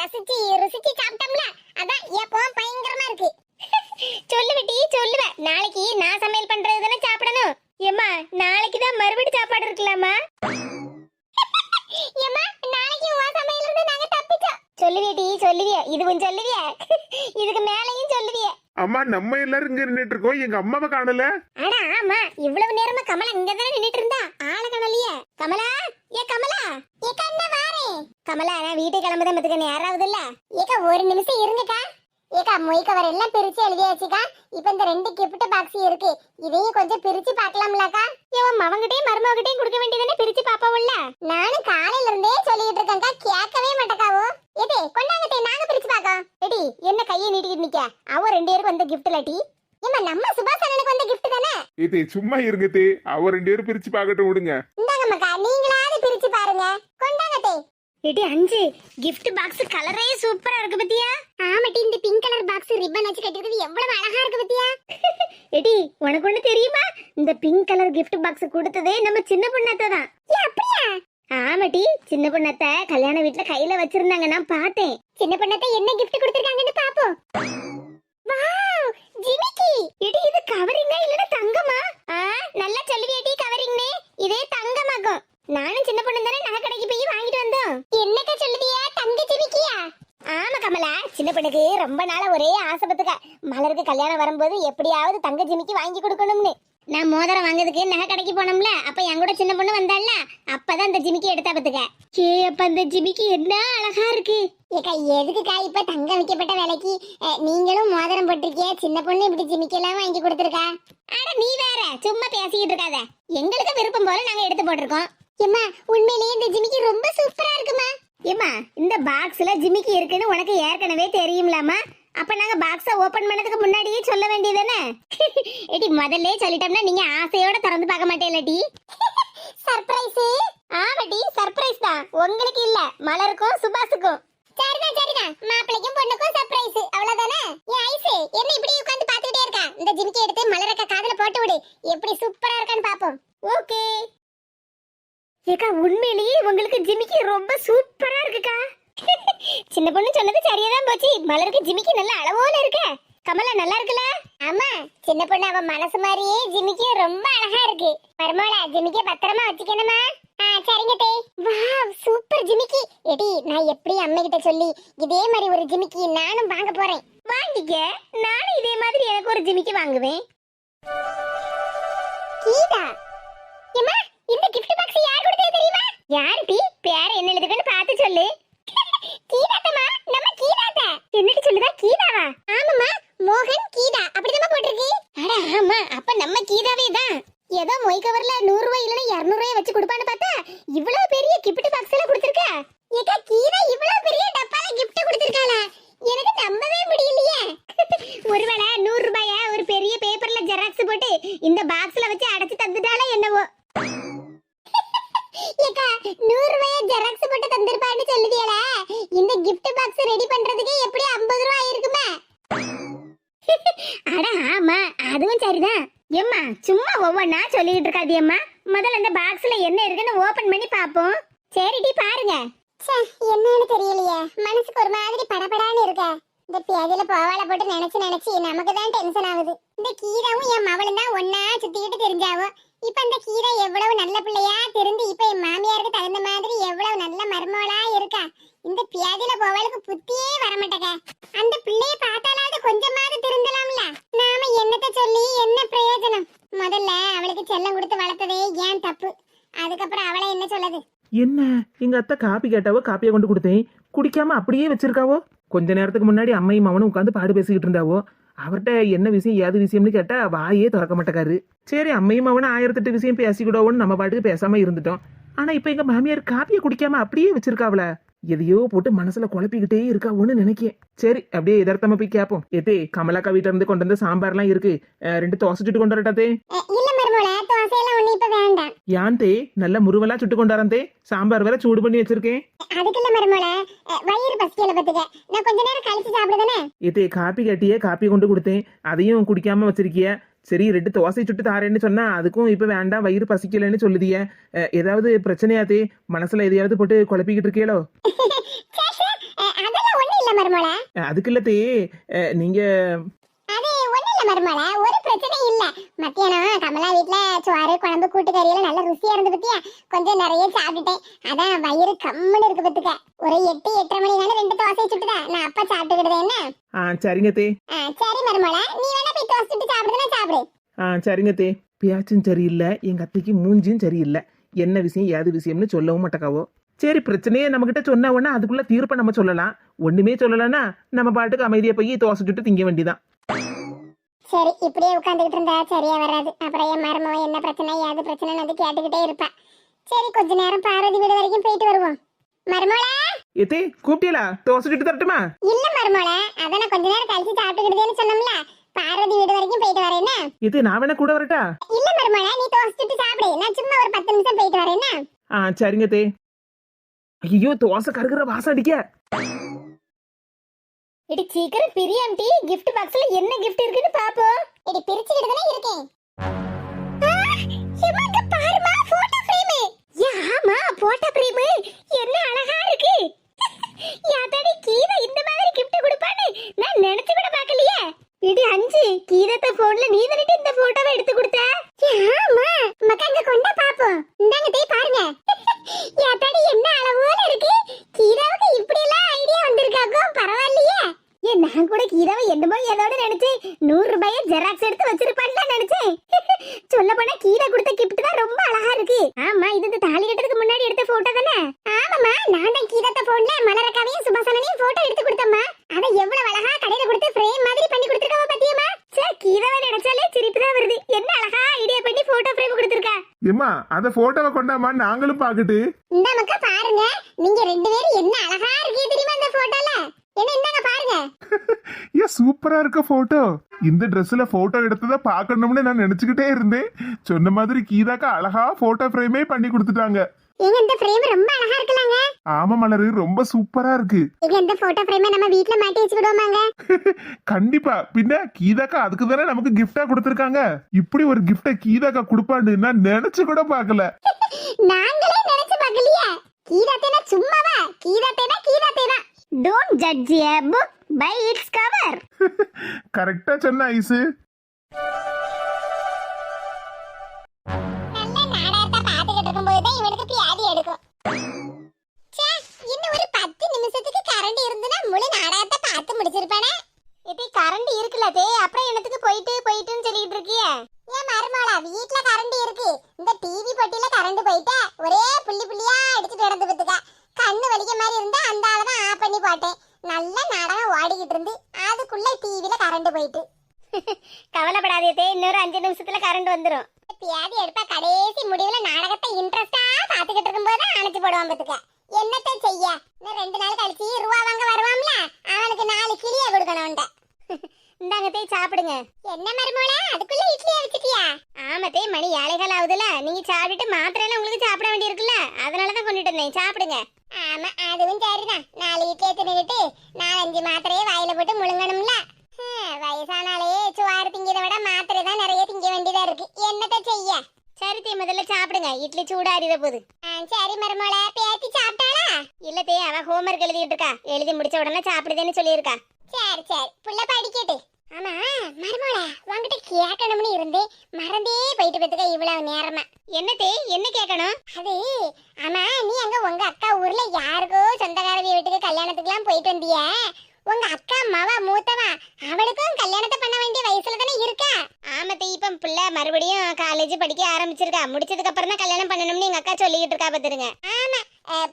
ரசிச்சு ருசிச்சு சாப்பிட்டோம்ல? அதான் எப்பவும் பயங்கரமா இருக்கு. சொல்லுவட்டி சொல்லுவேன் நாளைக்கு நான் சமையல் பண்றது தானே சாப்பிடணும். ஏமா நாளைக்கு தான் மறுபடி சாப்பாடு இருக்கலாமா? ஏமா நாளைக்கு உன் சமையல் இருந்து நாங்க தப்பிச்சோம். சொல்லுவியடி சொல்லுவிய? இதுவும் சொல்லுவிய? இதுக்கு மேலையும் அம்மா நம்ம எல்லாரும் இங்க நின்னுட்டு இருக்கோம். எங்க அம்மாவை காணல? அட ஆமா. இவ்வளவு நேரமா கமலா இங்க தானே நின்னுட்டு இருந்தா? ஆள காணலையே. கமலா? ஏ கமலா? ஏ கண்ண வாரே. கமலா நான் வீட்டுக்கு கிளம்புதே மத்துக்க யாராவது இல்ல ஏக்கா ஒரு நிமிஷம் இருங்கக்கா. ஏக்கா மொய் கவர் எல்லாம் பிரிச்சு எழுதியாச்சுக்கா. இப்ப இந்த ரெண்டு கிஃப்ட் பாக்ஸ் இருக்கு. இதையும் கொஞ்சம் பிரிச்சு பார்க்கலாம்லக்கா. இவன் மவங்கிட்டையும் மருமகிட்டையும் கொடுக்க வேண்டியதானே பிரிச்சு பாப்பாவுல்ல நானும் காலையில இருந்தே சொல்லிட்டு இருக்கேன்க்கா. கேட்கவே மாட்டேக்காவோ? எது கொண்டாங்கட்டே நாங்க பிரிச்சு பாக்கோம் எடி என்ன கையை நீட்டிக்கிட்டு நிக்க? அவ ரெண்டு பேருக்கு வந்த கிஃப்ட் லாட்டி. ஏமா நம்ம சுபாஷ் அண்ணனுக்கு வந்த கிஃப்ட் தானே? ஏதே சும்மா இருங்க தே. அவ ரெண்டு பேரும் பிரிச்சு பார்க்கட்டும் விடுங்க. இந்தாங்க மக்கா நீங்களாவது பிரிச்சு பாருங்க. கொண்டாங்கட்டே எடி அஞ்சு gift பாக்ஸ் கலரே சூப்பரா இருக்கு பத்தியா? ஆமாட்டி இந்த பிங்க் கலர் பாக்ஸ் ரிப்பன் வச்சு கட்டிருக்கிறது எவ்வளவு அழகா இருக்கு பத்தியா? எடி உனக்கு ஒண்ணு தெரியுமா? இந்த பிங்க் கலர் gift பாக்ஸ் கொடுத்ததே நம்ம சின்ன பொண்ணத்தை தான் அப்படியா? ஆமாட்டி சின்ன பொண்ணத்தை கல்யாண வீட்ல கையில வச்சிருந்தாங்க நான் பார்த்தேன். சின்ன பொண்ணத்த என்ன கிஃப்ட் கொடுத்திருக்காங்கன்னு பாப்போம். வாவ் ஜிமிக்கி. எடி இது கவரிங்கா இல்லனா தங்கமா? ஆ நல்லா சொல்லுவியாட்டி கவரிங்னே இதே தங்கமாகும் நானும் சின்ன பொண்ணு தானே நகை கடைக்கு போய் வாங்கிட்டு வந்தோம். என்னக்கா சொல்லுவியா தங்க ஜிமிக்கியா? ஆமா கமலா சின்ன பொண்ணுக்கு ரொம்ப நாளா ஒரே ஆசைப்பட்டுக்க மலருக்கு கல்யாணம் வரும்போது எப்படியாவது தங்க ஜிமிக்கி வாங்கி கொடுக்கணும்னு. நான் மோதிரம் வாங்குறதுக்கு நகை கடைக்கு போனோம்ல அப்ப என் கூட சின்ன பொண்ணு வந்தாள்ல அப்பதான் இந்த ஜிமிக்கி எடுத்தா பத்துக்க. ஏ அப்ப அந்த ஜிமிக்கி என்ன அழகா இருக்கு? ஏக்கா எதுக்குக்கா இப்ப தங்க வைக்கப்பட்ட விலைக்கு நீங்களும் மோதிரம் போட்டிருக்கிய சின்ன பொண்ணு இப்படி ஜிமிக்கி எல்லாம் வாங்கி கொடுத்துருக்கா? அட நீ வேற சும்மா பேசிக்கிட்டு இருக்காத. எங்களுக்கு விருப்பம் போல நாங்க எடுத்து போட்டிருக்கோம். ஏம்மா உண்மையிலேயே இந்த ஜிமிக்கி ரொம்ப சூப்பரா இருக்குமா? ஏம்மா இந்த பாக்ஸ்ல ஜிமிக்கி இருக்குன்னு உனக்கு ஏற்கனவே தெரியும்லாமா அப்ப நாங்க பாக்ஸ ஓபன் பண்ணதுக்கு முன்னாடியே சொல்ல வேண்டியதானே எடி முதல்ல சொல்லிட்டோம்னா நீங்க ஆசையோட திறந்து பார்க்க மாட்டேலடி சர்ப்ரைஸ் ஆமாடி சர்ப்ரைஸ் தான். உங்களுக்கு இல்ல மலருக்கும் சுபாஷுக்கும். சரிதான் சரிதான் மாப்பிளைக்கும் பொண்ணுக்கும் சர்ப்ரைஸ் அவ்வளவுதானே? ஏ ஐஸ் என்ன இப்படி உட்கார்ந்து பாத்துக்கிட்டே இருக்கா? இந்த ஜிமிக்கி எடுத்து மலரக்க காதுல போட்டு விடு. எப்படி சூப்பரா இருக்கான்னு பாப்போம். ஓகே ஏக்கா உண்மையிலேயே உங்களுக்கு ஜிமிக்கி ரொம்ப சூப்பரா இருக்குக்கா. சின்ன பொண்ணு சொன்னது சரியா தான் போச்சு. மலருக்கு ஜிமிக்கி நல்ல அளவோல இருக்க. கமலா நல்லா இருக்குல்ல? ஆமா. சின்ன பொண்ணு அவ மனசு மாதிரியே ஜிமிக்கி ரொம்ப அழகா இருக்கு. மருமோள ஜிமிக்கி பத்திரமா வச்சுக்கணுமா? ஆ சரிங்க தே. வாவ் சூப்பர் ஜிமிக்கி. எடி நான் எப்படி அம்மை கிட்ட சொல்லி இதே மாதிரி ஒரு ஜிமிக்கி நானும் வாங்க போறேன். வாங்கிக்க. நானும் இதே மாதிரி எனக்கு ஒரு ஜிமிக்கி வாங்குவேன். கீதா. ஏம்மா இந்த கிஃப்ட் பாக்ஸ் யார் கொடுத்தது தெரியுமா? யார் டி பேர் என்ன எழுதுக்குன்னு பார்த்து சொல்லு. கீதாட்டமா நம்ம கீதாட்ட என்னடி சொல்லுதா? கீதாவா? ஆமாமா மோகன் கீதா. அப்படிதான் போட்டிருக்கு. அட ஆமா அப்ப நம்ம கீதாவே தான். ஏதோ மொய் கவர்ல நூறு ரூபாய் இல்லனா இருநூறு ரூபாய் வச்சு கொடுப்பான்னு பார்த்தா இவ்வளவு பெரிய கிஃப்ட் பாக்ஸ் எல்லாம் கொடுத்திருக்க. ஏக்கா கீதா இவ்வளவு பெரிய டப்பால கிஃப்ட் கொடுத்திருக்காளா? எனக்கு நம்பவே முடியல ஒருவேளை நூறு ரூபாய ஒரு பெரிய பேப்பர்ல ஜெராக்ஸ் போட்டு இந்த பாக்ஸ்ல வச்சு அடைச்சு தந்துட்டாளா என்னவோ ஏக்கா நூறு ரூபாய ஜெராக்ஸ் போட்டு தந்திருப்பான்னு சொல்லுதியல இந்த gift பாக்ஸ் ரெடி பண்றதுக்கு எப்படி ஐம்பது ரூபாய் ஆயிருக்குமே அட ஆமா அதுவும் சரிதான் எம்மா சும்மா ஒவ்வொன்னா சொல்லிட்டு இருக்காது அம்மா முதல்ல அந்த பாக்ஸ்ல என்ன இருக்குன்னு ஓபன் பண்ணி பாப்போம் சரிடி பாருங்க என்னன்னு தெரியலையே மனசுக்கு ஒரு மாதிரி படபடான்னு இருக்க இந்த பேதியில போவால போட்டு நினைச்சு நினைச்சு நமக்கு தான் டென்ஷன் ஆகுது இந்த கீதாவும் என் மவளும் தான் ஒன்னா சுத்திக்கிட்டு தெரிஞ்சாவோ இப்ப இந்த கீதா எவ்வளவு நல்ல பிள்ளையா திருந்து இப்ப என் மாமியாருக்கு தகுந்த மாதிரி எவ்வளவு நல்ல இருக்கா. இந்த பியாதில போவலுக்கு புத்தியே வரமாட்டக அந்த பிள்ளைய பார்த்தாலாவது கொஞ்சமாவது திருந்தலாம்ல. நாம என்னத்த சொல்லி என்ன பிரயோஜனம்? முதல்ல அவளுக்கு செல்லம் கொடுத்து வளர்த்ததே ஏன் தப்பு? அதுக்கப்புறம் அவளை என்ன சொல்லது என்ன? எங்க அத்தை காப்பி கேட்டாவோ காப்பியை கொண்டு கொடுத்தேன். குடிக்காம அப்படியே வச்சிருக்காவோ? கொஞ்ச நேரத்துக்கு முன்னாடி அம்மையும் அவனும் உட்காந்து பாடு பேசிக்கிட்டு இருந்தாவோ? அவர்கிட்ட என்ன விஷயம் ஏது விஷயம்னு கேட்டா வாயே திறக்க மாட்டேக்காரு. சரி அம்மையும் அவனும் ஆயிரத்தெட்டு விஷயம் பேசிக்கிடுவோன்னு நம்ம பாட்டுக்கு பேசாம இருந்துட்டோம். ஆனா இப்ப எங்க மாமியார் காப்பியை குடிக்காம அப்படியே வச்சிருக்காவல எதையோ போட்டு மனசுல குழப்பிக்கிட்டே இருக்கா இருக்காவோன்னு நினைக்கேன். சரி அப்படியே எதார்த்தமா போய் கேப்போம். ஏத்தே கமலாக்கா வீட்டுல இருந்து கொண்டு வந்த சாம்பார்லாம் இருக்கு. அஹ், ரெண்டு தோசை சுட்டு கொண்டு வரட்டாத்தே இல்ல மருமோள ஒண்ணு இப்ப வேண்டாம் யான் தே? நல்ல முருவலா சுட்டு கொண்டாரன் தே. சாம்பார் வேற சூடு பண்ணி வச்சிருக்கேன். அதுக்கு இல்ல மருமோள அஹ், வயிறு பசிக்கல பத்துக்க. நான் கொஞ்ச நேரம் கழிச்சு சாப்பிடுதானே? ஏத்தே காப்பி கட்டியே காப்பி கொண்டு கொடுத்தேன். அதையும் குடிக்காம வச்சிருக்கிய. சரி ரெண்டு தோசை சுட்டு தாரேன்னு சொன்னா அதுக்கும் இப்ப வேண்டாம் வயிறு பசிக்கலன்னு சொல்லுதிய. ஏதாவது பிரச்சனையாத்தே மனசுல எதையாவது போட்டு குழப்பிக்கிட்டு இருக்கீங்களோ அதுக்கு இல்லத்தே நீங்க இல்ல மருமோள ஒரு பிரச்சனையும் இல்ல. மத்தியானம் கமலா வீட்ல சோறு குழம்பு கூட்டு கறியெல்லாம் நல்ல ருசியா இருந்து பத்தியா? கொஞ்சம் நிறைய சாப்பிட்டுட்டேன். அதான் வயிறு கம்முன்னு இருக்கு பத்துக்க. ஒரு எட்டு எட்டரை மணினால ரெண்டு தோசை சுட்டுதேன் நான் அப்பா சாப்பிட்டுக்கிட்டது என்ன? ஆ சரிங்க தே. ஆ, சரி மருமோள நீ வேணா போய் தோசை சுட்டு சாப்பிடுதுன்னா சாப்பிடு. ஆ சரிங்க தே. பேச்சும் சரியில்லை. எங்க அத்தைக்கு மூஞ்சியும் சரியில்லை. என்ன விஷயம் ஏது விஷயம்னு சொல்லவும் மாட்டேக்காவோ. சரி பிரச்சனையே நம்மகிட்ட சொன்ன உடனே அதுக்குள்ள தீர்ப்பை நம்ம சொல்லலாம். ஒண்ணுமே சொல்லலைன்னா நம்ம பாட்டுக்கு அமைதியா போய் தோசை சுட்டு திங்க வேண்டியதான் சரி இப்படியே உட்காந்துக்கிட்டு இருந்தா சரியா வராது. அப்புறம் என் மருமவன் என்ன பிரச்சனை ஏது பிரச்சனைன்னு வந்து கேட்டுக்கிட்டே இருப்பேன் சரி கொஞ்ச நேரம் பார்வதி வீடு வரைக்கும் போயிட்டு வருவோம். மருமோளே? எத்தே கூப்பிட்டீங்களா தோசை சுட்டு தரட்டுமா? இல்ல மருமோளே அதான் கொஞ்ச நேரம் கழிச்சு சாப்பிட்டுக்கிட்டேன்னு சொன்னோம்ல. பார்வதி வீடு வரைக்கும் போயிட்டு வரேன்னா எத்தே நான் வேணா கூட வரட்டா? இல்ல மருமோளே நீ தோசை சுட்டு சாப்பிடு. நான் சும்மா ஒரு பத்து நிமிஷம் போயிட்டு வரேன்னா ஆ சரிங்க தே. ஐயோ தோசை கருகிற வாசம் அடிக்க. இடி சீக்கிரம் பிரியாண்டி கிஃப்ட் பாக்ஸ்ல என்ன கிஃப்ட் இருக்குன்னு பாப்போம். இடி பிரிச்சுக்கிட்டு தானே இருக்கேன். பாருமா போட்டோ ஃப்ரேம் ஆமா போட்டோ ஃப்ரேம் என்ன அழகா இருக்கு. யாத்தாடி கீழே இந்த மாதிரி கிஃப்ட் கொடுப்பான்னு நான் நினைச்சு கூட பார்க்கலையே. இடி அஞ்சு கீதத்த போன்ல நீ தானே இந்த போட்டோவை எடுத்து கொடுத்த? ஆமா மக்காங்க கொண்டா பாப்போம். இந்தாங்க தேய் பாருங்க. யாத்தாடி என்ன அளவோல இருக்கு? கீதாவுக்கு இப்படி எல்லாம் ஐடியா வந்திருக்காக்கோ? பரவாயில்லையே. ஏன் நான் கூட கீதாவை என்னமோ ஏதோட நினைச்சேன். நூறு ரூபாய ஜெராக்ஸ் எடுத்து வச்சிருப்பான்னு நினைச்சேன். சொல்ல போனா கீதா கொடுத்த கிஃப்ட் தான் ரொம்ப அழகா இருக்கு. ஆமா இது இந்த தாலி கட்டுறதுக்கு முன்னாடி எடுத்த போட்டோ தானே? ஆமாமா நான் தான் கீதாத்த போன்ல மலரக்காவையும் சுபாசனையும் போட்டோ எடுத்து கொடுத்தம்மா அத எவ்வளவு அழகா கடையில கொடுத்து ஃப்ரேம் மாதிரி பண்ணி கொடுத்துருக்காவ பாத்தியம்மா சே கீதாவை நினைச்சாலே சிரிப்பு தான் வருது என்ன அழகா ஐடியா பண்ணி போட்டோ ஃப்ரேம் கொடுத்துருக்கா ஏம்மா அந்த போட்டோவை கொண்டாமா நாங்களும் பாக்கட்டு இந்த மக்கா பாருங்க. நீங்க ரெண்டு பேரும் என்ன அழகா இருக்கீங்க தெரியுமா அந்த போட்டோல என்ன இந்தாங்க பாருங்க. ஏன் சூப்பரா இருக்க போட்டோ இந்த ட்ரெஸ்ல போட்டோ எடுத்ததை பார்க்கணும்னு நான் நினைச்சுக்கிட்டே இருந்தேன். சொன்ன மாதிரி கீதாக்கா அழகா போட்டோ ஃப்ரேமே பண்ணி கொடுத்துட்டாங்க. ஏங்க இந்த ஃப்ரேம் ரொம்ப அழகா இருக்குலாங்க ஆமா மலரு ரொம்ப சூப்பரா இருக்கு. ஏங்க இந்த போட்டோ ஃப்ரேமை நம்ம வீட்ல மாட்டி வச்சு விடுவோமாங்க கண்டிப்பா. பின்ன கீதாக்கா அதுக்கு தானே நமக்கு கிஃப்டா கொடுத்துருக்காங்க. இப்படி ஒரு கிஃப்ட கீதாக்கா கொடுப்பான்னு நான் நினைச்சு கூட பார்க்கல. நாங்களே நினைச்சு பார்க்கலையே. கீதாத்தேனா சும்மாவா? கீதாத்தேனா கீதாத்தேனா? Don't judge a book by its cover கரெக்டா சொன்ன ஐசு. நிமிஷத்துக்கு கரண்ட் இருந்துனா முழு நாடகத்தை பார்த்து முடிச்சிருப்பானே. இப்ப கரண்ட் இருக்குல்ல தே அப்புறம் என்னத்துக்கு போயிட்டு போயிட்டுன்னு சொல்லிட்டு இருக்கிய? ஏன் மருமகளா வீட்ல கரண்ட் இருக்கு. இந்த டிவி பொட்டில கரண்ட் போயிட்டா ஒரே புள்ளி புள்ளியா அடிச்சுட்டு கிடந்து பத்துக்க கண்ணு வலிக்க மாதிரி இருந்தா அந்த ஆளை தான் ஆஃப் பண்ணி போட்டேன். நல்ல நாடகம் ஓடிக்கிட்டு இருந்து அதுக்குள்ள டிவில கரண்ட் போயிட்டு. கவலைப்படாதே தே இன்னொரு அஞ்சு நிமிஷத்துல கரண்ட் வந்துரும். பியாதி எடுப்பா கடைசி முடிவுல நாடகத்தை இன்ட்ரெஸ்டா பாத்துக்கிட்டு இருக்கும்போது அணைச்சு போடுவான் பாத்துக்க என்னத்தை செய்ய? இன்னும் ரெண்டு நாள் கழிச்சு ரூபா வாங்க வருவாம்ல? அவனுக்கு நாலு கிளிய கொடுக்கணும்ட இந்தாங்க தேய் சாப்பிடுங்க. என்ன மருமோல அதுக்குள்ள இட்லி அடிச்சிட்டியா ஆமா தேய் மணி ஏழைகள் ஆகுதுல. நீங்க சாப்பிட்டுட்டு மாத்திரை எல்லாம் உங்களுக்கு சாப்பிட வேண்டியிருக்குல்ல? அதனாலதான் கொண்டுட்டு இருந்தேன் சாப்பிடுங்க. ஆமா அதுவும் சரிதான். நாலு இட்லியை தின்னுக்கிட்டு நாலஞ்சு மாத்திரையே வாயில போட்டு முழுங்கணும்ல. வயசானாலே சுவாறு திங்கிறத விட மாத்திரை தான் நிறைய திங்க வேண்டியதா இருக்கு. என்னத்த செய்ய? சரி தே முதல்ல சாப்பிடுங்க. இட்லி சூடாரித போகுது. சரி மருமோள பேத்தி சாப்பிட்டாளா? இல்ல தே அவ ஹோம்ஒர்க் எழுதிட்டு இருக்கா. எழுதி முடிச்ச உடனே சாப்பிடுதேன்னு சொல்லியிருக்கா. சரி சரி புள்ள படிக்கட்டு. ஆமா மருமோள உன்கிட்ட கேட்கணும்னு இருந்து மறந்தே போயிட்டு பத்துக்க இவ்வளவு நேரமா. என்ன என்ன கேட்கணும்? அது ஆமா நீ அங்க உங்க அக்கா ஊர்ல யாருக்கோ சொந்தக்காரவி வீட்டுக்கு கல்யாணத்துக்குலாம் போயிட்டு வந்தியா. உங்க அக்கா மவ மூத்தவா? அவளுக்கும் கல்யாணத்தை பண்ண வேண்டிய வயசுல தானே இருக்கா? ஆமத்தை இப்ப பிள்ளை மறுபடியும் காலேஜ் படிக்க ஆரம்பிச்சிருக்கா. முடிச்சதுக்கு அப்புறம் தான் கல்யாணம் பண்ணணும்னு எங்க அக்கா சொல்லிக்கிட்டு இருக்கா பாத்துருங்க. ஆமா.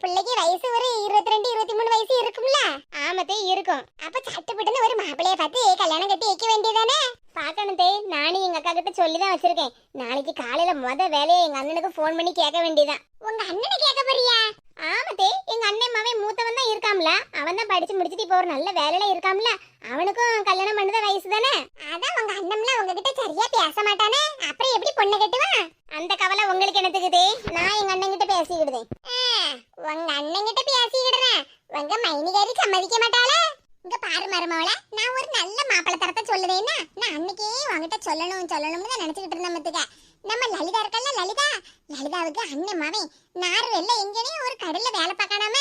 பிள்ளைக்கு வயசு ஒரு இருபத்தி ரெண்டு இருபத்தி மூணு வயசு இருக்கும்ல? ஆமத்தே இருக்கும். அப்ப சட்டுப்பட்டுன்னு ஒரு மாப்பிளைய பார்த்து கல்யாணம் கட்டி வைக்க வேண்டியதானே? பாக்கணும் தே நானும் எங்க அக்கா கிட்ட சொல்லி தான் வச்சிருக்கேன். நாளைக்கு காலையில முத வேலையை எங்க அண்ணனுக்கு ஃபோன் பண்ணி கேட்க வேண்டியதான் உங்க அண்ணனை கேட்க போறியா? ஆமத்தே எங்க அண்ணன் மவன் மூத்தவன் தான் இருக்காம்ல. அவன் தான் படிச்சு முடிச்சிட்டு இப்போ ஒரு நல்ல வேலையில இருக்காம்ல. அவனுக்கும் கல்யாணம் பண்ணத வயசு தானே அதான் உங்க அண்ணம்ல உங்ககிட்ட சரியா பேச மாட்டானே? அப்புறம் எப்படி பொண்ணு கட்டுவான் அந்த கவலை உங்களுக்கு என்னத்துக்குதே? நான் எங்க அண்ணன் கிட்ட பேசிக்கிடுதேன் உங்க அண்ணன் கிட்ட பேசிக்கிடுறேன். உங்க மைனிகாரி சம்மதிக்க மாட்டாளே? இங்க பாரு மருமவள நான் ஒரு நல்ல மாப்பிள்ளை தரத்தை சொல்லுதேன்னா நான் அன்னைக்கே உங்ககிட்ட சொல்லணும் சொல்லணும்னு தான் நினைச்சுக்கிட்டு இருந்தேன் மத்துக்க. நம்ம லலிதா இருக்கல்ல லலிதா? லலிதாவுக்கு அண்ணன் மவன் நார் வெள்ள எங்கேனே ஒரு கடையில வேலை பார்க்கணாம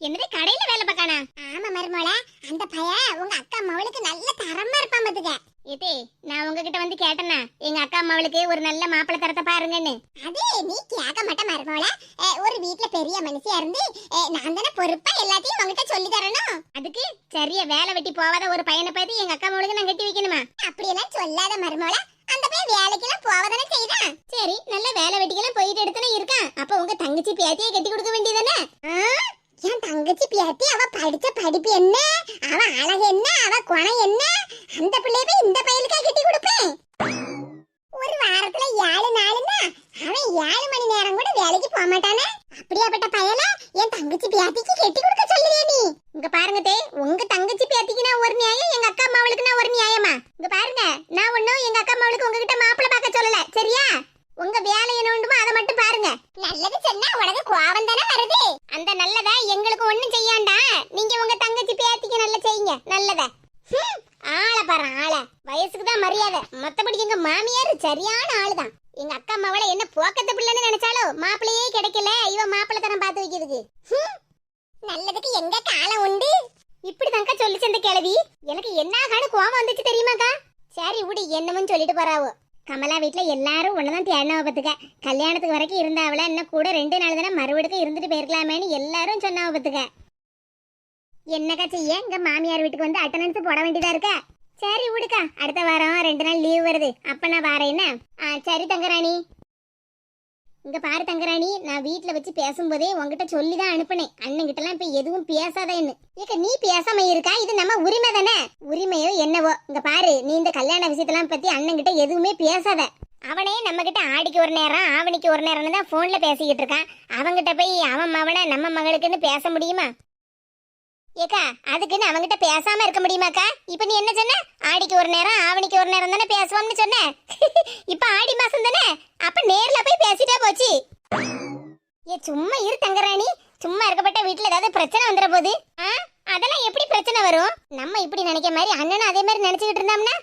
என்னது கடையில வேலை பார்க்கானா? ஆமா மருமவள அந்த பையன் உங்க அக்கா மவளுக்கு நல்ல தரமா இருப்பான் பாத்துக்க ஏதே நான் உங்ககிட்ட வந்து கேட்டேனா எங்க அக்கா மவளுக்கு ஒரு நல்ல மாப்பிள்ளை தரத்தை பாருங்கன்னு. அது நீ கேட்க மாட்ட மருமோள. ஒரு வீட்ல பெரிய மனுஷியா இருந்து நான் தானே பொறுப்பா எல்லாத்தையும் உங்ககிட்ட சொல்லி தரணும். அதுக்கு சரியா வேலை வெட்டி போவாத ஒரு பையனை பார்த்து எங்க அக்கா மவளுக்கு நான் கட்டி வைக்கணுமா? அப்படியெல்லாம் சொல்லாத மருமோள. அந்த பையன் வேலைக்கெல்லாம் போவதானே செய்தான். சரி நல்ல வேலை வெட்டிக்கெல்லாம் போயிட்டு எடுத்தானே இருக்கான். அப்ப உங்க தங்கச்சி பேத்தியை கட்டி கொடுக்க வேண்டியதானே என் தங்கச்சி பேத்தி அவ படிச்ச படிப்பு என்ன? அவ அழகு என்ன? அவ குணம் என்ன? அந்த பிள்ளைய போய் இந்த பையனுக்கா கட்டி கொடுப்பேன் ஒரு வாரத்துல ஏழு நாளுன்னா அவன் ஏழு மணி நேரம் கூட வேலைக்கு போக மாட்டானே. அப்படியாப்பட்ட பயல என் தங்கச்சி பேத்திக்கு கட்டி கொடுக்க சொல்லுறியா நீ. இங்க பாருங்க தே உங்க தங்கச்சி பேத்திக்கு நான் ஒரு நியாயம் எங்க அக்கா அம்மாவுக்கு நான் ஒரு நியாயமா இங்க பாருங்க நான் ஒண்ணும் எங்க அக்கா அம்மாவுக்கு உங்ககிட்ட மாப்பிள்ளை பார்க்க சொல்லல சரியா உங்க வேலை என்ன உண்டுமோ அதை மட்டும் பாருங்க நல்லது சொன்னா உனக்கு கோவம் தானே வருது அந்த நல்லத எங்களுக்கு ஒண்ணும் செய்யாண்டா நீங்க உங்க தங்கச்சி பேத்திக்கு நல்ல செய்யுங்க நல்லத ஹம், ஆளை பாரு ஆளை வயசுக்கு தான் மரியாதை மத்தபடி எங்க மாமியார் சரியான ஆளுதான் எங்க அக்கா அம்மாவளை என்ன போக்கத்து பிள்ளைன்னு நினைச்சாலும் மாப்பிள்ளையே கிடைக்கல இவ மாப்பிள்ளை தரம் பார்த்து வைக்கிறதுக்கு ஹம், நல்லதுக்கு எங்க காலம் உண்டு இப்படி தாங்க சொல்லிச்சு அந்த கிழவி எனக்கு என்ன காண கோவம் வந்துச்சு தெரியுமாக்கா சரி விடு என்னமோ சொல்லிட்டு போறாவோ கமலா வீட்ல எல்லாரும் ஒண்ணுதான் தேடினவ பத்துக்க கல்யாணத்துக்கு வரைக்கும் இருந்தாவள இன்னும் கூட ரெண்டு நாள் தானே மறுவடுக்கு இருந்துட்டு போயிருக்கலாமேன்னு எல்லாரும் சொன்னாவ பத்துக்க. என்னக்கா செய்ய எங்க மாமியார் வீட்டுக்கு வந்து அட்டனன்ஸ் போட வேண்டியதா இருக்க? சரி விடுக்கா அடுத்த வாரம் ரெண்டு நாள் லீவ் வருது. அப்ப நான் வாரேன் ஆ சரி தங்கராணி. இங்க பாரு தங்கராணி நான் வீட்டுல வச்சு பேசும்போதே உங்ககிட்ட சொல்லி தான் அனுப்புனேன். அண்ணன் எல்லாம் இப்ப எதுவும் பேசாதேன்னு. ஏக்க நீ பேசாம இருக்கா? இது நம்ம உரிமை தானே? உரிமையோ என்னவோ? இங்க பாரு நீ இந்த கல்யாண விஷயத்தெல்லாம் பத்தி அண்ணன்கிட்ட எதுவுமே பேசாத. அவனே நம்ம கிட்ட ஆடிக்கு ஒரு நேரம் ஆவணிக்கு ஒரு நேரம்னு தான் போன்ல பேசிக்கிட்டு இருக்கான். அவன்கிட்ட போய் அவன் மவனை நம்ம மகளுக்குன்னு பேச முடியுமா? ஏக்கா அதுக்குன்னு அவன்கிட்ட பேசாம இருக்க முடியுமாக்கா? இப்ப நீ என்ன சொன்ன? ஆடிக்கு ஒரு நேரம் ஆவணிக்கு ஒரு நேரம் தானே பேசுவோம்னு சொன்ன? இப்ப ஆடி மாசம் தானே? அப்ப நேர்ல போய் பேசிட்டே போச்சு. ஏ சும்மா இரு தங்கராணி. சும்மா இருக்கப்பட்ட வீட்டில் ஏதாவது பிரச்சனை வந்துட போகுது ஆ? அதெல்லாம் எப்படி பிரச்சனை வரும்? நம்ம இப்படி நினைக்க மாதிரி அண்ணனும் அதே மாதிரி நினைச்சுக்கிட்டு இருந்தோம்னா?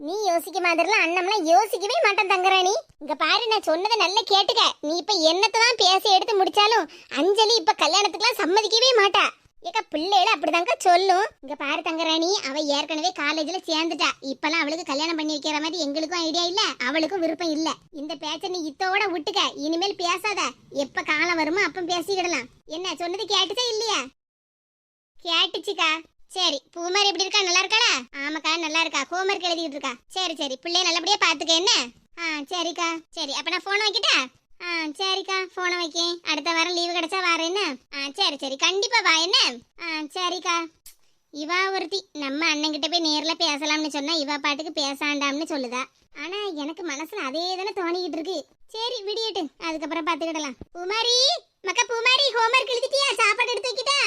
நீ யோசிக்க மாதிரிலாம் அண்ணம்லாம் யோசிக்கவே மாட்டான் தங்கராணி. இங்க பாரு நான் சொன்னதை நல்லா கேட்டுக்க. நீ இப்ப என்னத்தை தான் பேசி எடுத்து முடிச்சாலும் அஞ்சலி இப்ப கல்யாணத்துக்குலாம் சம்மதிக்கவே மாட்டா. ஏக்கா பிள்ளைகள அப்படிதாங்க சொல்லும். இங்க பாரு தங்கராணி அவ ஏற்கனவே காலேஜ்ல சேர்ந்துட்டா. இப்பெல்லாம் அவளுக்கு கல்யாணம் பண்ணி வைக்கிற மாதிரி எங்களுக்கும் ஐடியா இல்ல அவளுக்கும் விருப்பம் இல்ல. இந்த பேச்ச நீ இத்தோட விட்டுக்க. இனிமேல் பேசாத. எப்ப காலம் வருமோ அப்ப பேசிக்கிடலாம். என்ன சொன்னது கேட்டுச்சா இல்லையா? கேட்டுச்சுக்கா. சரி பூமாரி எப்படி இருக்கா? நல்லா இருக்காளா? ஆமாக்கா நல்லா இருக்கா. ஹோம்ஒர்க் எழுதிட்டு இருக்கா. சரி சரி. பிள்ளைய நல்லபடியா பாத்துக்க என்ன? ஆ சரிக்கா. சரி அப்ப நான் போன் வைக்கிட்டா? ஆ சரிக்கா. போனை வைக்கேன். அடுத்த வாரம் லீவு கிடைச்சா வரேன் என்ன? ஆ சரி சரி. கண்டிப்பா வா என்ன? ஆ சரிக்கா. இவா ஒருத்தி. நம்ம அண்ணன்கிட்ட போய் நேர்ல பேசலாம்னு சொன்னா இவ பாட்டுக்கு பேசாண்டாம்னு சொல்லுதா. ஆனா எனக்கு மனசுல அதே தானே தோணிக்கிட்டு இருக்கு. சரி விடியட்டு. அதுக்கப்புறம் பாத்துக்கிடலாம். பூமாரி மக்கா பூமாரி ஹோம்ஒர்க் எழுதிட்டியா? சாப்பாடு எடுத்து வைக்கிட்டா?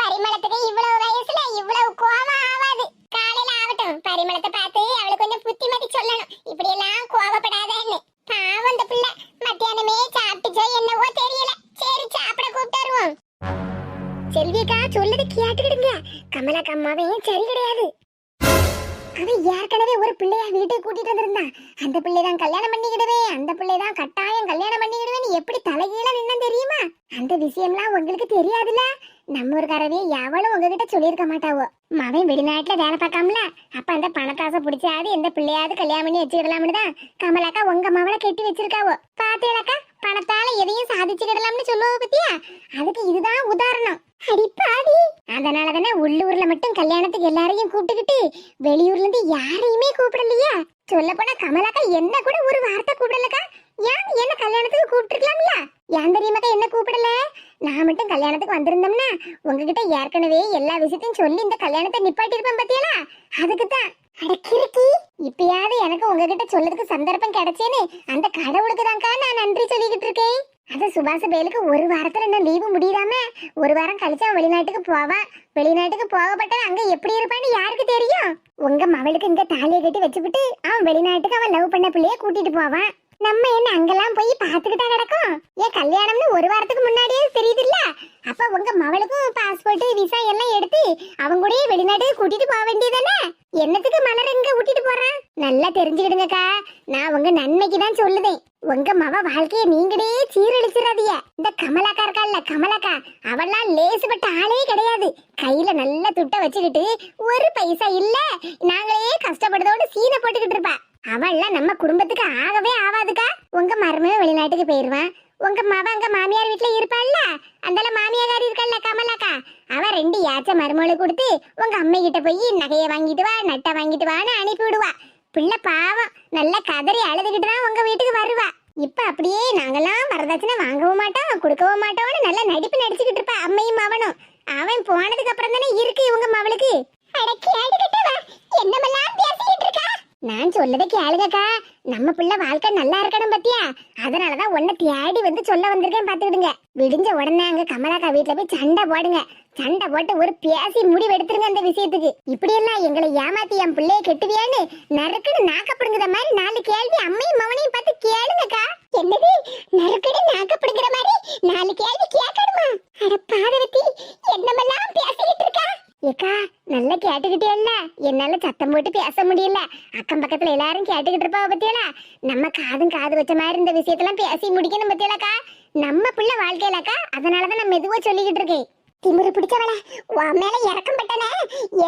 பரிமளத்துக்கு இவ்வளவு வயசுல இவ்வளவு கோவம் ஆவாது. காலையில ஆகட்டும் பரிமளத்தை பார்த்து அவளுக்கு கொஞ்சம் புத்திமதி சொல்லணும். இப்படி எல்லாம் கோவப்படாதேன்னு. பாவம் அந்த பிள்ளை. மத்தியானமே சாப்பிட்டுச்சோ என்னவோ தெரியல. சரி சாப்பிட கூப்பிட்டு வருவோம். செல்விக்கா சொல்லது கேட்டுக்கிடுங்க. கமலா கம்மாவையும் சரி கிடையாது. அவன் ஏற்கனவே ஒரு பிள்ளைய வீட்டுக்கு கூட்டிட்டு வந்திருந்தான் அந்த பிள்ளை தான் கல்யாணம் பண்ணிக்கிடுவேன் அந்த பிள்ளை தான் கட்டாயம் கல்யாணம் பண்ணிக்கிடுவேன் எப்படி தலைகீழ நின்னு தெரியுமா? அந்த விஷயம்லாம் உங்களுக்கு தெரியாதுல்ல? நம்ம ஊருக்காரவே எவளும் உங்ககிட்ட சொல்லியிருக்க மாட்டாவோ? மவன் வெளிநாட்டுல வேலை பார்க்காமல? அப்ப அந்த பணத்தாசை பிடிச்சாது எந்த பிள்ளையாவது கல்யாணம் பண்ணி வச்சுக்கிடலாம்னு தான் கமலாக்கா உங்க மவளை கெட்டி வச்சிருக்காவோ? பாத்தீங்களாக்கா பணத்தால எதையும் சாதிச்சுக்கிடலாம்னு சொல்லுவோம் பத்தியா? அதுக்கு இதுதான் உதாரணம். அடிப்பாடி அதனால தானே உள்ளூர்ல மட்டும் கல்யாணத்துக்கு எல்லாரையும் கூப்பிட்டுக்கிட்டு வெளியூர்ல இருந்து யாரையுமே கூப்பிடலையா? சொல்ல போனா கமலாக்கா என்ன கூட ஒரு வார்த்தை கூப்பிடலக்கா. ஏன் என்ன கல்யாணத்துக்கு கூப்பிட்டுருக்கலாம்ல? ஏன் தெரியுமாக்கா என்ன கூப்பிடல? நான் மட்டும் கல்யாணத்துக்கு வந்திருந்தோம்னா உங்ககிட்ட ஏற்கனவே எல்லா விஷயத்தையும் சொல்லி இந்த கல்யாணத்தை நிப்பாட்டியிருப்பேன் பத்தியலா அதுக்கு தான் அடக்கிருக்கி இப்பயாவது எனக்கு உங்ககிட்ட சொல்லதுக்கு சந்தர்ப்பம் கிடைச்சேன்னு அந்த கடவுளுக்கு தான்க்கா நான் நன்றி சொல்லிக்கிட்டு இருக்கேன். அது சுபாஷ பேலுக்கு ஒரு வாரத்துல என்ன லீவு முடியாம ஒரு வாரம் கழிச்சு அவன் வெளிநாட்டுக்கு போவான் வெளிநாட்டுக்கு போகப்பட்டவன் அங்க எப்படி இருப்பான்னு யாருக்கு தெரியும்? உங்க மவளுக்கு இங்கே தாலியை கட்டி வச்சுவிட்டு அவன் வெளிநாட்டுக்கு அவன் லவ் பண்ண பிள்ளைய கூட்டிட்டு போவான் நம்ம என்ன அங்கெல்லாம் போய் பாத்துக்கிட்டா கிடக்கும் ஏன் கல்யாணம்னு ஒரு வாரத்துக்கு முன்னாடியே தெரியுதுல்ல? அப்ப உங்க மவளுக்கும் பாஸ்போர்ட் விசா எல்லாம் எடுத்து அவங்க கூடயே வெளிநாட்டுக்கு கூட்டிட்டு போக வேண்டியதானே என்னத்துக்கு மலர் எங்க விட்டுட்டு போறான் நல்லா தெரிஞ்சுக்கிடுங்கக்கா. நான் உங்க நன்மைக்கு தான் சொல்லுதேன். உங்க மவ வாழ்க்கைய நீங்களே சீரழிச்சிடாதீங்க இந்த கமலாக்கா இருக்கால்ல கமலாக்கா அவெல்லாம் லேசுப்பட்ட ஆளே கிடையாது. கையில நல்ல துட்ட வச்சுக்கிட்டு ஒரு பைசா இல்ல. நாங்களே கஷ்டப்படுறதோட சீனை போட்டுக்கிட்டு இருப்பா. அவள்லாம் நம்ம குடும்பத்துக்கு ஆகவே ஆகாதுக்கா உங்க மருமே வெளிநாட்டுக்கு போயிருவான் உங்க மவ அங்க மாமியார் வீட்டுல இருப்பாள்ல அந்தால மாமியார் இருக்கல்ல கமலாக்கா? அவ ரெண்டு யாச்ச மருமகளை கொடுத்து உங்க அம்மை கிட்ட போய் நகைய வாங்கிட்டு வா நட்டை வாங்கிட்டு வான்னு அனுப்பி விடுவா. பிள்ளை பாவம். நல்ல கதறி அழுதுகிட்டு தான் உங்க வீட்டுக்கு வருவா. இப்ப அப்படியே நாங்கெல்லாம் வரதட்சணை வாங்கவும் மாட்டோம் கொடுக்கவும் மாட்டோம்னு நல்ல நடிப்பு நடிச்சுக்கிட்டு இருப்பா அம்மையும் மவனும். அவன் போனதுக்கு அப்புறம் தானே இருக்கு இவங்க மவளுக்கு. என்னமெல்லாம் பேசிக்கிட்டு இருக்கா? நான் சொல்லதை கேளுங்கக்கா நம்ம பிள்ளை வாழ்க்கை நல்லா இருக்கணும் பத்தியா? அதனாலதான் உன்னை தேடி வந்து சொல்ல வந்திருக்கேன் பாத்துக்கிடுங்க. விடிஞ்ச உடனே அங்க கமலாக்கா வீட்டுல போய் சண்டை போடுங்க. சண்டை போட்டு ஒரு பேசி முடிவு எடுத்துருங்க அந்த விஷயத்துக்கு. இப்படி எல்லாம் எங்களை ஏமாத்தி என் பிள்ளைய கெட்டுவியான்னு நறுக்குன்னு நாக்கப்படுங்கிற மாதிரி நாலு கேள்வி அம்மையும் மவனையும் பார்த்து கேளுங்கக்கா. என்னது? நறுக்குன்னு நாக்கப்படுங்கிற மாதிரி நாலு கேள்வி கேட்கணுமா? அட பாதவத்தி என்னமெல்லாம் பேசிக்கிட்டு இருக்கா? ஏக்கா நல்லா கேட்டுக்கிட்டே இல்ல என்னால சத்தம் போட்டு பேச முடியல. அக்கம் பக்கத்துல எல்லாரும் கேட்டுக்கிட்டு இருப்பா பத்தியலா? நம்ம காதும் காது வச்ச மாதிரி இந்த விஷயத்தெல்லாம் பேசி முடிக்கணும் பத்தியலாக்கா? நம்ம பிள்ளை வாழ்க்கையிலக்கா அதனாலதான் நான் மெதுவா சொல்லிக்கிட்டு இருக்கேன். திமுறை பிடிச்சவள உன் மேல இறக்கம் பட்டன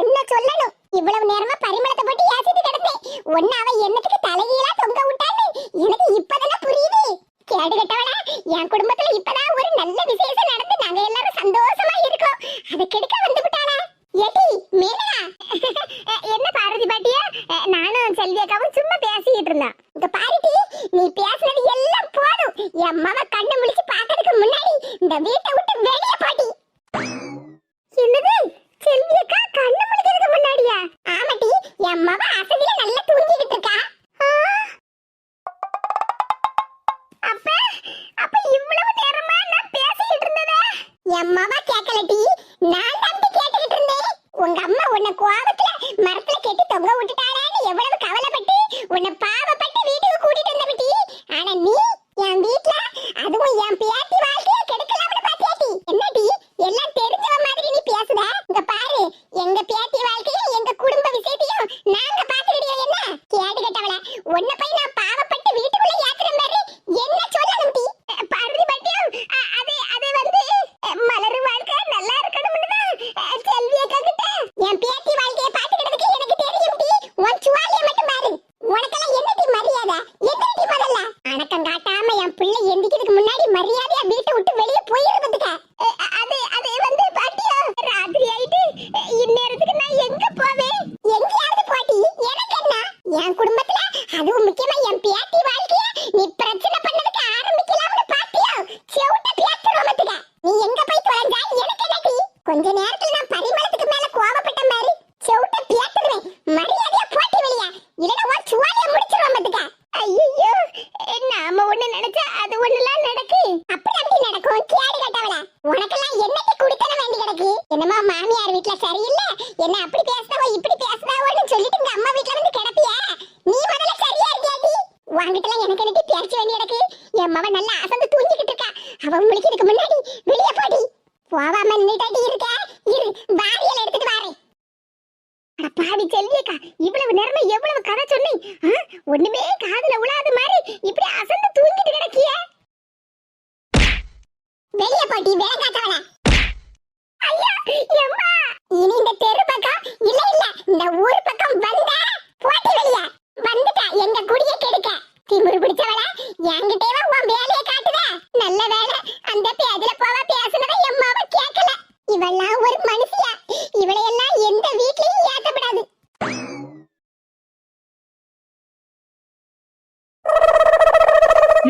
என்ன சொல்லணும்? இவ்வளவு நேரமா பரிமளத்தை போட்டு ஏசிட்டு கிடந்தேன். ஒன்னு அவ என்னத்துக்கு தலைகீழா தொங்க விட்டான்னு எனக்கு இப்பதானே புரியுது. கேடு கட்டவள என் குடும்பத்துல இப்பதான் ஒரு நல்ல விசேஷம் நடந்து நாங்க எல்லாரும் சந்தோஷமா இருக்கோம். அதை கெடுக்க வந்து விட்டாளா. ஏடி மீனா. என்ன பாரதி பாட்டியா? நானும் செல்வி அக்காவும் சும்மா பேசிட்டு இருந்தோம். இந்த பாரதி நீ பேசுனது எல்லாம் போதும். என் மவ கண்ணு முடிச்சு பாக்கிறதுக்கு முன்னாடி இந்த வீட்டை விட்டு வெளியே போடி என்னது? செல்வி அக்கா கண்ணு முடிக்கிறதுக்கு முன்னாடியா ஆமாடி என் மவ அசதியில நல்லா தூங்கிக்கிட்டு இருக்கா ஆ. அப்ப அப்ப இவ்வளவு நேரமா நான் பேசிக்கிட்டு இருந்ததே என் மவ கேட்கலடி நான் தான் கேட்டுக்கிட்டு இருந்தேன் உங்க அம்மா உன்னை கோவத்துல மரத்துல கெட்டி தொங்க விட்டுட்டாளான்னு எவ்வளவு கவலைப்பட்டு உன்னை பாவப்பட்டு வீட்டுக்கு கூட்டிட்டு வந்தபடி ஆனா நீ என் வீட்ல அதுவும் என் பேத்தி வாழ்க்கைய கெடுக்கலாம்னு பாத்தியாட்டி என்னடி எல்லாம் தெரிஞ்சவ மாதிரி நீ பேசுத இங்க பாரு எங்க பேத்தி வாழ்க்கையும் எங்க குடும்ப விஷயத்தையும் நாங்க பாத்துக்கிட்டே என்ன கேடு கட்டவள உன்னை போய் நான் பாவப்பட்டு வீட்டுக்குள்ள ஏத்துற மாதிரி என்ன சொல்லணும் டி பார்வதி பாட்டியம் அ- அது அது வந்து அ, மலர் வாழ்க்கை நல்லா இருக்கணும்னு தான் அ, செல்வி அக்கா கிட்ட என் பேத்தி வாழ்க்கையை பாத்துக்கிட்டதுக்கு எனக்கு தெரியும் டி உன் சுவாலிய மட்டும் பாரு உனக்கெல்லாம் என்னடி மரியாதை எந்திரடி முதல்ல அடக்கம் காட்டாம என் பிள்ளை எந்திக்கிறதுக்கு முன்னாடி மரியாதையா வீட்டை விட்டு வெளியே போயிருக்கிறதுக்க அது அது வந்து பாட்டியா ராத்திரி ஆயிட்டு அ, இந்நேரத்துக்கு நான் எங்க போவேன் எங்கேயாவது போட்டி எனக்கு என்ன என் குடும்பத்துல அதுவும் முக்கியமா என் பேத்தி வாழ்க்கைய நீ பிரச்சனை பண்ணதுக்கு ஆரம்பிக்கலாம்னு பாத்தியா செவுட்ட பேத்துறோமத்துக்க நீ எங்க போய் தொலைஞ்சா எனக்கு என்னடி கொஞ்ச நேரத்துல நான் பரிமளத்துக்கு மேல கோவப்பட்ட மாதிரி செவுட்ட பேத்துடுவேன் மரியாதையா போட்டி வெளியா இல்லனா உன் சுவாலிய முடிச்சிருவோமத்துக்க ஐயோ நாம ஒண்ணு நினைச்சா அது ஒண்ணுலாம் நடக்கு. அப்படி அப்படி நடக்கும். கேடு கட்டவள உனக்கெல்லாம் என்னத்தை குடித்தன வேண்டி கிடக்கு? என்னமா மாமியார் வீட்டுல சரியில்லை. என்ன அப்படி பேச இப்படி பேசுதாவோன்னு சொல்லிட்டு உங்க அம்மா வீட்ல வந்து கிடப்பியா நீ முதல்ல சரியா இருக்கியாடி வாங்கிட்டுலாம் எனக்கு என்னடி பேச வேண்டி கிடக்கு என் மவன் நல்லா அசந்து தூங்கிக்கிட்டு இருக்கா அவன் முழிக்கிறதுக்கு முன்னாடி வெளியே போடி போவாம நின்னுட்டாடி இருக்க இரு வாரியல் எடுத்துட்டு வாரேன் அட பாவி செல்வியக்கா இவ்வளவு நேரமா எவ்வளவு கதை சொன்னேன் ஆ? ஒண்ணுமே காதுல உலாத மாதிரி இப்படி அசந்து தூங்கிட்டு கிடக்கிய வெளிய போட்டி வேகாதவள ஐயா எம்மா இனி இந்த தெரு பக்கம் இல்ல இல்ல இந்த ஊர் பக்கம் வந்த போட்டி வெளிய வந்துட்டா எங்க குடிய கெடுக்க திமிரு பிடிச்சவள என்கிட்டே உன் வேலையை காட்டுத நல்ல வேலை அந்த பேஜ்ல போவ பேசுனதை எம்மாவ கேட்கல இவெல்லாம் ஒரு மனுஷியா இவளையெல்லாம் எந்த வீட்லயும் ஏத்தப்படாது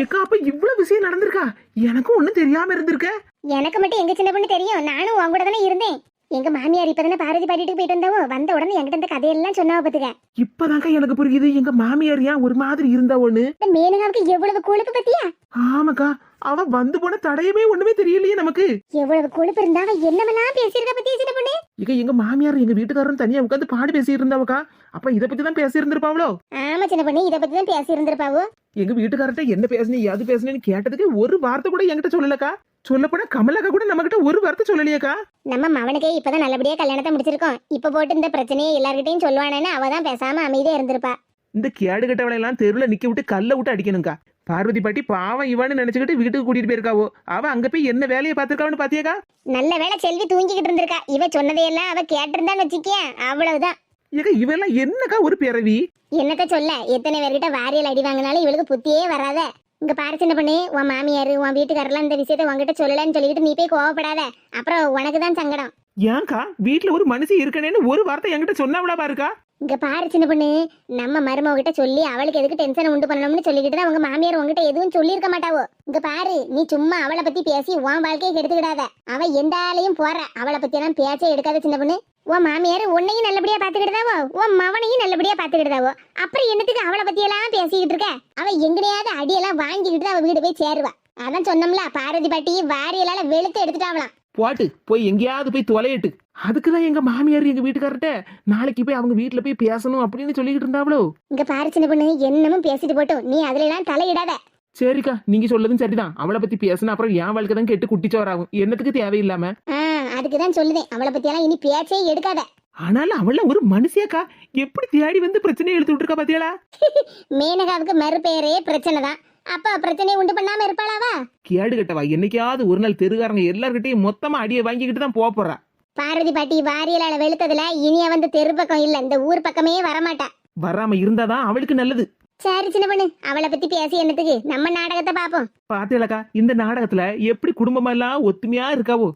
ஏக்கா அப்ப இவ்வளவு விஷயம் நடந்திருக்கா எனக்கும் ஒண்ணும் தெரியாம இருந்திருக்க? எனக்கு மட்டும் எங்க சின்ன பொண்ணு தெரியும். நானும் உன் கூட தானே இருந்தேன். எங்க மாமியார் இப்பதானே பாரதி பாட்டிட்டு போயிட்டு வந்தாவோ? வந்த உடனே என்கிட்ட இந்த கதையெல்லாம் சொன்னாவ பாத்துக்க. இப்பதான்க்கா எனக்கு புரியுது. எங்க மாமியார் ஏன் ஒரு மாதிரி இருந்தா ஒண்ணு இந்த மேனகாவுக்கு எவ்வளவு கொழுப்பு பத்தியா? ஆமாக்கா. அவ வந்து போன தடையவே ஒண்ணுமே தெரியலையே நமக்கு. எவ்வளவு கொழுப்பு இருந்தா அவ என்னமெல்லாம் பேசியிருக்க பத்தியா சின்ன பொண்ணு? இங்க எங்க மாமியார் எங்க வீட்டுக்காரரும் தனியா உட்காந்து பாடி பேசிட்டு இருந்தாவக்கா அப்ப இத பத்தி தான் பேசி இருந்திருப்பாவளோ ஆமா சின்ன பொண்ணு இத பத்தி தான் பேசி இருந்திருப்பாவோ எங்க வீட்டுக்காரர்ட்ட என்ன பேசுனீ எது பேசுனேன்னு கேட்டதுக்கு ஒரு வார்த்தை கூட என்கிட்ட சொல்லலக்கா. சொல்லப்போனா கமலாக்கா கூட நம்ம கிட்ட ஒரு வார்த்தை சொல்லலையேக்கா. நம்ம மவனுக்கே இப்பதான் நல்லபடியா கல்யாணத்தை முடிச்சிருக்கோம். இப்ப போட்டு இந்த பிரச்சனையை எல்லார்கிட்டயும் சொல்லுவானேன்னு அவ தான் பேசாம அமைதியா இருந்திருப்பா. இந்த கேடு கட்டவளை எல்லாம் தெருவுல நிக்க விட்டு கல்ல விட்டு அடிக்கணுங்கா பார்வதி பாட்டி பாவம் இவன்னு நினைச்சுக்கிட்டு வீட்டுக்கு கூட்டிட்டு போயிருக்காவோ? அவ அங்க போய் என்ன வேலையை பார்த்திருக்காவன்னு பாத்தியாக்கா? நல்ல வேளை செல்வி தூங்கிக்கிட்டு இருந்திருக்கா. இவ சொன்னதையெல்லாம் அவ கேட்டிருந்தான்னு வச்சுக்கேன். அவ்வளவுதான். ஏக்கா இவெல்லாம் என்னக்கா ஒரு பிறவி? என்னத்த சொல்ல? எத்தனை பேர்கிட்ட வாரியல் அடி வாங்கினாலும் இவளுக்கு புத்தியே வராத. இங்க பாரு சின்ன பொண்ணு உன் மாமியார் உன் வீட்டுக்காரெல்லாம் இந்த விஷயத்த உன்கிட்ட சொல்லலன்னு சொல்லிட்டு நீ போய் கோவப்படாத. அப்புறம் உனக்கு தான் சங்கடம். ஏன்க்கா வீட்டுல ஒரு மனுஷன் இருக்கனேன்னு ஒரு வார்த்தை என்கிட்ட சொன்னாவளா பாருக்கா? இங்க பாரு சின்ன பொண்ணு நம்ம மருமகிட்ட சொல்லி அவளுக்கு எதுக்கு டென்ஷன் உண்டு பண்ணணும்னு சொல்லிக்கிட்டு தான் உங்க மாமியார் உங்ககிட்ட எதுவும் சொல்லியிருக்க மாட்டாவோ? இங்க பாரு நீ சும்மா அவளை பத்தி பேசி உன் வாழ்க்கையை கெடுத்துக்கிடாத. அவ எந்த ஆளையும் போற. அவளை பத்தி எல்லாம் பேச்சே எடுக்காத சின்ன பொண்ணு. உன் மாமியார் உன்னையும் நல்லபடியா பாத்துக்கிட்டதாவோ உன் மவனையும் நல்லபடியா பாத்துக்கிட்டதாவோ அப்புறம் என்னத்துக்கு அவளை பத்தி எல்லாம் பேசிக்கிட்டு இருக்க? அவ எங்கனையாவது அடியெல்லாம் வாங்கிக்கிட்டு தான் அவ வீடு போய் சேருவா. அதான் சொன்னோம்ல பாரதி பாட்டி வாரியலால வெளுத்து எடுத்துட்டாவலாம் போட்டு போய் எங்கேயாவது போய் தொலையிட்டு. அதுக்குதான் எங்க மாமியார் எங்க வீட்டுக்காரர்ட்ட நாளைக்கு போய் அவங்க வீட்டுல போய் பேசணும் அப்படின்னு சொல்லிக்கிட்டு இருந்தாவளோ? இங்க பாரு சின்ன பொண்ணு என்னமும் பேசிட்டு போட்டோம். நீ அதுல எல்லாம் தலையிடாத. சரிக்கா நீங்க சொல்லதும் சரிதான். அவளை பத்தி பேசினா அப்புறம் என் வாழ்க்கை தான் கெட்டு குட்டிச்சோராகும் என்னத்துக்கு தேவையில்லாம? அதுக்கு தான் சொல்லுதேன். அவளை பத்தி எல்லாம் இனி பேச்சே எடுக்காத. ஆனாலும் அவள ஒரு மனுஷியாக்கா. எப்படி தேடி வந்து பிரச்சனையை எழுத்து விட்டுருக்கா பாத்தியாளா? மேனகாவுக்கு மறுபெயரே பிரச்சனை தான் அப்ப பிரச்சனையை உண்டு பண்ணாம இருப்பாளாவா? கேடு கட்டவா என்னைக்காவது ஒரு நாள் தெருகாரங்க எல்லார்கிட்டயும் மொத்தமா அடியை வாங்கிக்கிட்டு தான் போக போறா. பார்வதி பாட்டி வாரியலால வெளுத்ததுல இனிய வந்து தெரு பக்கம் இல்ல இந்த ஊர் பக்கமே வரமாட்டா. வராம இருந்தாதான் அவளுக்கு நல்லது. சரி சின்ன பொண்ணு அவளை பத்தி பேசி என்னத்துக்கு? நம்ம நாடகத்தை பாப்போம். பாத்தியாளக்கா இந்த நாடகத்துல எப்படி குடும்பம் எல்லாம் ஒத்துமையா இருக்காவோ?